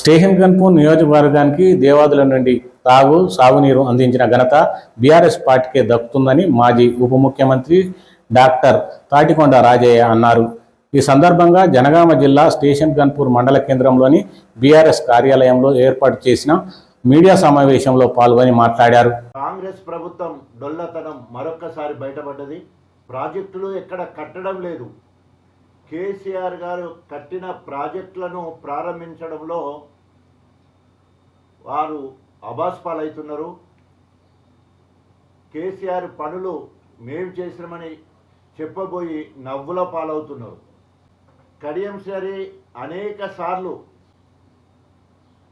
Station Ghanpur నియోజకవర్గానికి దేవాదుల నుండి తాగు సాగునీరు అందించిన ఘనత బీఆర్ఎస్ పార్టీకే దక్కుతుందని మాజీ ఉప ముఖ్యమంత్రి డాక్టర్ తాటికొండ రాజయ్య అన్నారు. ఈ సందర్భంగా జనగామ జిల్లా స్టేషన్ గన్పూర్ మండల కేంద్రంలోని బీఆర్ఎస్ కార్యాలయంలో ఏర్పాటు చేసిన మీడియా సమావేశంలో పాల్గొని మాట్లాడారు. కాంగ్రెస్ ప్రభుత్వం డొల్లతనం మరొక్కసారి బయటపడ్డది. ప్రాజెక్టులు ఎక్కడ కట్టడం లేదు. కేసీఆర్ గారు కట్టిన ప్రాజెక్టులను ప్రారంభించడంలో వారు అబాస్పాలవుతున్నారు కేసీఆర్ పనులు మేము చేసినామని చెప్పబోయి నవ్వుల పాలవుతున్నారు. కడియం సరి అనేక సార్లు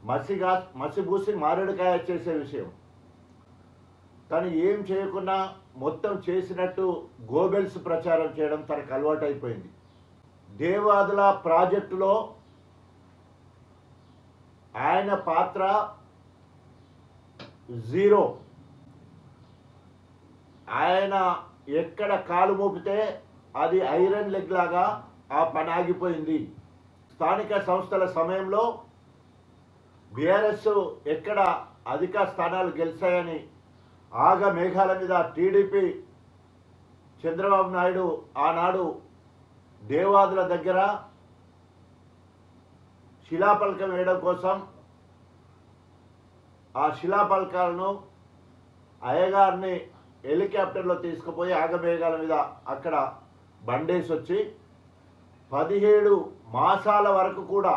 మసిగా మసిబూసి మారేడుకాయ చేసే విషయం. తను ఏం చేయకుండా మొత్తం చేసినట్టు గోబెల్స్ ప్రచారం చేయడం తనకు అలవాటు అయిపోయింది దేవాదుల ప్రాజెక్టులో ఆయన పాత్ర జీరో. ఆయన ఎక్కడ కాలు మోపితే అది ఐరన్ లెగ్ లాగా ఆ పని ఆగిపోయింది. స్థానిక సంస్థల సమయంలో బీఆర్ఎస్ ఎక్కడ అధిక స్థానాలు గెలిచాయని ఆగ మేఘాల మీద టీడీపీ చంద్రబాబు నాయుడు ఆనాడు దేవాదుల దగ్గర శిలాపలకం వేయడం కోసం ఆ శిలాపలకాలను అయ్యగారిని హెలికాప్టర్లో తీసుకుపోయి ఆగమేఘాల మీద అక్కడ బండేసి వచ్చి పదిహేడు మాసాల వరకు కూడా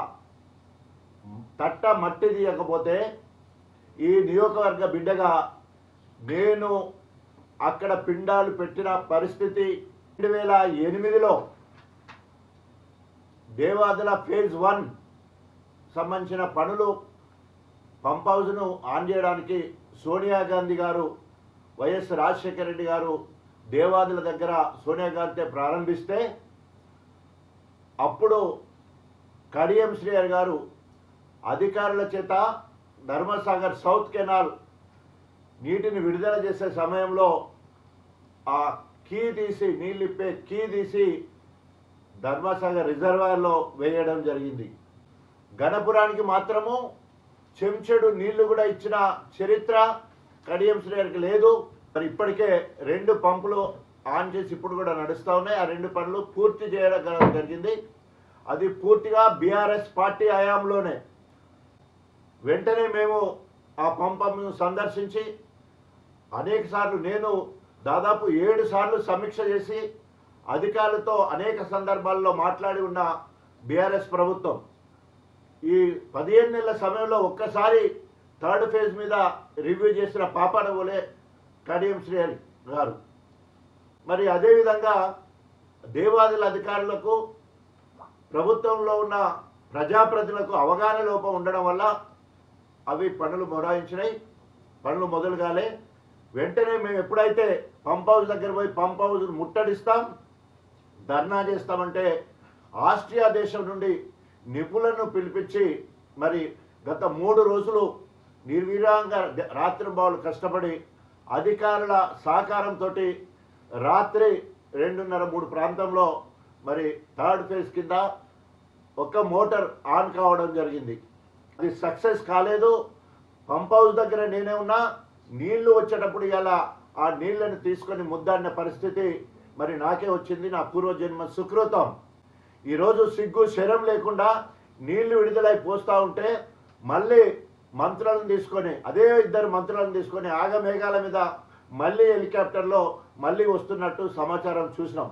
తట్ట మట్టి తీయకపోతే ఈ నియోజకవర్గ బిడ్డగా నేను అక్కడ పిండాలు పెట్టిన పరిస్థితి రెండు వేల ఎనిమిదిలో దేవాదుల ఫేజ్ వన్ సంబంధించిన పనులు పంప్ హౌస్ను ఆన్ చేయడానికి సోనియా గాంధీ గారు వైఎస్ రాజశేఖర రెడ్డి గారు దేవాదుల దగ్గర సోనియా గాంధీతో ప్రారంభిస్తే అప్పుడు కడియం శ్రీయర్ గారు అధికారుల చేత ధర్మసాగర్ సౌత్ కెనాల్ నీటిని విడుదల చేసే సమయంలో ఆ కీ తీసి నీళ్ళిప్పే కీ తీసి ధర్మసాగర్ రిజర్వాయర్లో వేయడం జరిగింది. గణపురానికి మాత్రము చెంచెడు నీళ్ళు కూడా ఇచ్చిన చరిత్ర కడియం శ్రీ లేదు. మరి ఇప్పటికే రెండు పంపులు ఆన్ చేసి ఇప్పుడు కూడా నడుస్తూ ఉన్నాయి. ఆ రెండు పనులు పూర్తి చేయడం జరిగింది. అది పూర్తిగా బీఆర్ఎస్ పార్టీ హయాంలోనే. వెంటనే మేము ఆ పంపను సందర్శించి అనేక సార్లు నేను దాదాపు ఏడు సార్లు సమీక్ష చేసి అధికారులతో అనేక సందర్భాల్లో మాట్లాడి ఉన్న బీఆర్ఎస్ ప్రభుత్వం ఈ పదిహేను నెలల సమయంలో ఒక్కసారి థర్డ్ ఫేజ్ మీద రివ్యూ చేసిన పాపాన పోలే కడియం శ్రీహరి గారు. మరి అదేవిధంగా దేవాదుల అధికారులకు ప్రభుత్వంలో ఉన్న ప్రజాప్రతినిధులకు అవగాహన లోపం ఉండడం వల్ల అవి పనులు మొరాయించినాయి పనులు మొదలు కాలే వెంటనే మేము ఎప్పుడైతే పంప్ హౌస్ దగ్గర పోయి పంప్ హౌస్ ముట్టడిస్తాం ధర్నా చేస్తామంటే ఆస్ట్రియా దేశం నుండి నిపుణులను పిలిపించి మరి గత మూడు రోజులు నిర్విరాంగా రాత్రింబావులు కష్టపడి అధికారుల సహకారంతో రాత్రి రెండున్నర మూడు ప్రాంతంలో మరి థర్డ్ ఫేజ్ కింద ఒక మోటార్ ఆన్ కావడం జరిగింది. అది సక్సెస్ కాలేదు. పంప్ హౌస్ దగ్గర నేనే ఉన్నా నీళ్ళు వచ్చేటప్పుడు ఇలా ఆ నీళ్ళను తీసుకొని ముద్దాడిన పరిస్థితి మరి నాకే వచ్చింది. నా పూర్వజన్మ సుకృతం. ఈరోజు సిగ్గు శరం లేకుండా నీళ్ళు విడుదలై పోస్తూ ఉంటే మళ్ళీ మంత్రులను తీసుకొని అదే ఇద్దరు మంత్రులను తీసుకొని ఆగమేఘాల మీద మళ్ళీ హెలికాప్టర్లో మళ్ళీ వస్తున్నట్టు సమాచారం చూసినాం.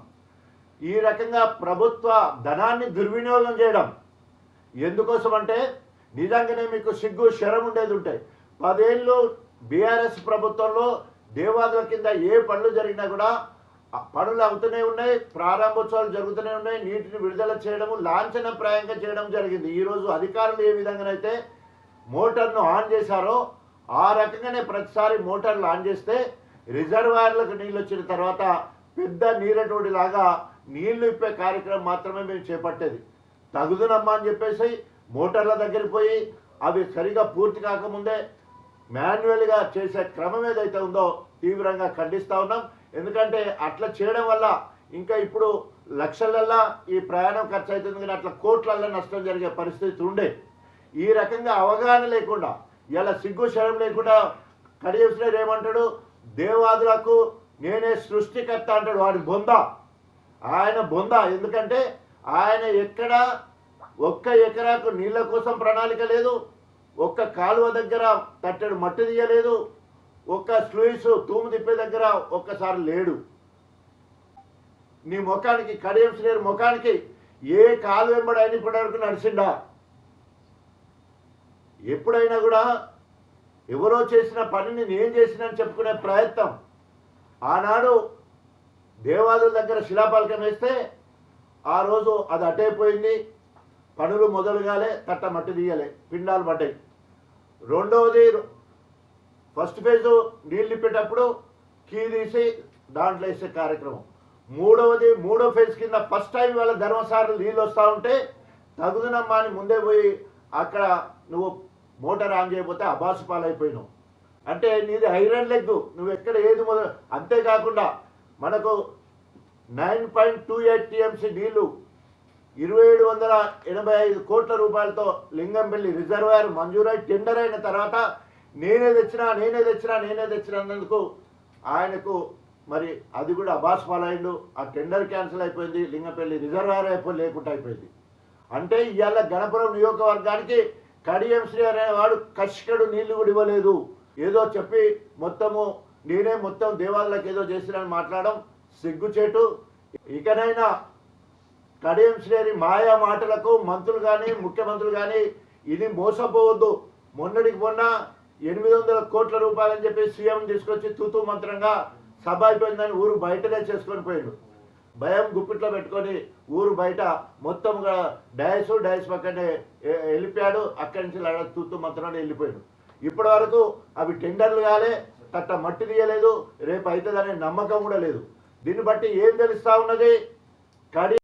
ఈ రకంగా ప్రభుత్వ ధనాన్ని దుర్వినియోగం చేయడం ఎందుకోసం అంటే నిజంగానే మీకు సిగ్గు శరం ఉండేది ఉంటాయి పదేళ్ళు బీఆర్ఎస్ ప్రభుత్వంలో దేవాదుల కింద ఏ పనులు జరిగినా కూడా పనులు అవుతూనే ఉన్నాయి ప్రారంభోత్సవాలు జరుగుతూనే ఉన్నాయి నీటిని విడుదల చేయడము లాంఛనప్రాయంగా చేయడం జరిగింది. ఈరోజు అధికారులు ఏ విధంగానైతే మోటార్ను ఆన్ చేశారో ఆ రకంగానే ప్రతిసారి మోటార్లు ఆన్ చేస్తే రిజర్వాయర్లకు నీళ్ళు వచ్చిన తర్వాత పెద్ద నీరటోడి లాగా నీళ్ళు ఇప్పే కార్యక్రమం మాత్రమే మేము చేపట్టేది. తగుదునమ్మా అని చెప్పేసి మోటార్ల దగ్గరికి పోయి అవి సరిగా పూర్తి కాకముందే మాన్యువల్గా చేసే క్రమం ఏదైతే ఉందో తీవ్రంగా ఖండిస్తూ ఉన్నాం. ఎందుకంటే అట్లా చేయడం వల్ల ఇంకా ఇప్పుడు లక్షలల్లా ఈ ప్రయాణం ఖర్చు అవుతుంది కానీ అట్లా కోట్లల్లో నష్టం జరిగే పరిస్థితి ఉండే. ఈ రకంగా అవగాహన లేకుండా ఇలా సిగ్గు శరం లేకుండా కడియం ఏమంటాడు? దేవాదులకు నేనే సృష్టికర్త అంటాడు. వాడి బొంద. ఆయన బొంద. ఎందుకంటే ఆయన ఎక్కడ ఒక్క ఎకరాకు నీళ్ళ కోసం ప్రణాళిక లేదు. ఒక్క కాలువ దగ్గర తట్టెడు మట్టి తీయలేదు. ఒక్క స్లూయిస్ తూము తిప్పే దగ్గర ఒక్కసారి లేడు. నీ ముఖానికి కడియం శ్రీహరి ముఖానికి ఏ కాలు వెంబడి అయిన ఇప్పటివరకు నడిచిండా? ఎప్పుడైనా కూడా ఎవరో చేసిన పనిని నేను చేసినని చెప్పుకునే ప్రయత్నం. ఆనాడు దేవాదుల దగ్గర శిలాపాలకం వేస్తే ఆ రోజు అది అటైపోయింది పనులు మొదలుగాలే తట్ట మట్టి తీయలే పిండాలు పడ్డాయి. రెండవది ఫస్ట్ ఫేజు నీళ్ళు నింపేటప్పుడు కీ తీసి దాంట్లో వేసే కార్యక్రమం. మూడవది మూడో ఫేజ్ కింద ఫస్ట్ టైం వాళ్ళ ధర్మసారులు నీళ్ళు వస్తూ ఉంటే తగుదనమ్మా అని ముందే పోయి అక్కడ నువ్వు మోటార్ ఆన్ చేయకపోతే అబాసు పాలైపోయినావు. అంటే నీది ఐరన్ లెగ్ నువ్వు ఎక్కడ ఏది మొదలు అంతేకాకుండా మనకు nine point two eight TMC నీళ్ళు ఇరవై ఏడు వందల ఎనభై ఐదు కోట్ల రూపాయలతో లింగంపల్లి రిజర్వాయర్ మంజూరై టెండర్ అయిన తర్వాత నేనే తెచ్చినా నేనే తెచ్చినా నేనే తెచ్చినందుకు ఆయనకు మరి అది కూడా అబాస్ పాలైండు. ఆ టెండర్ క్యాన్సిల్ అయిపోయింది లింగపల్లి రిజర్వాయర్ అయిపోయి లేకుండా అయిపోయింది. అంటే ఇవాళ గణపురం నియోజకవర్గానికి కడియం శ్రీ అనేవాడు కష్కడు నీళ్ళు కూడా ఇవ్వలేదు. ఏదో చెప్పి మొత్తము నేనే మొత్తం దేవాలయాలకు ఏదో చేసినని మాట్లాడడం సిగ్గుచేటు. ఇకనైనా కడియం శ్రీ మాయా మాటలకు మంత్రులు కానీ ముఖ్యమంత్రులు కానీ ఇది మోసపోవద్దు. మొన్నటికి మొన్న ఎనిమిది వందల కోట్ల రూపాయలని చెప్పి సీఎం తీసుకొచ్చి తూతూ మంత్రంగా సభ అయిపోయిందని ఊరు బయటనే చేసుకొని పోయాడు. భయం గుప్పిట్లో పెట్టుకొని ఊరు బయట మొత్తం డయస్ డయస్ పక్కనే వెళ్ళిపోయాడు. అక్కడి నుంచి లడ తూతూ మంత్రం వెళ్ళిపోయాడు. ఇప్పటి వరకు అవి టెండర్లు కాలే తట్ట మట్టి తీయలేదు రేపు అవుతుందనే నమ్మకం కూడా లేదు. దీన్ని బట్టి ఏం తెలుస్తా ఉన్నది? కడి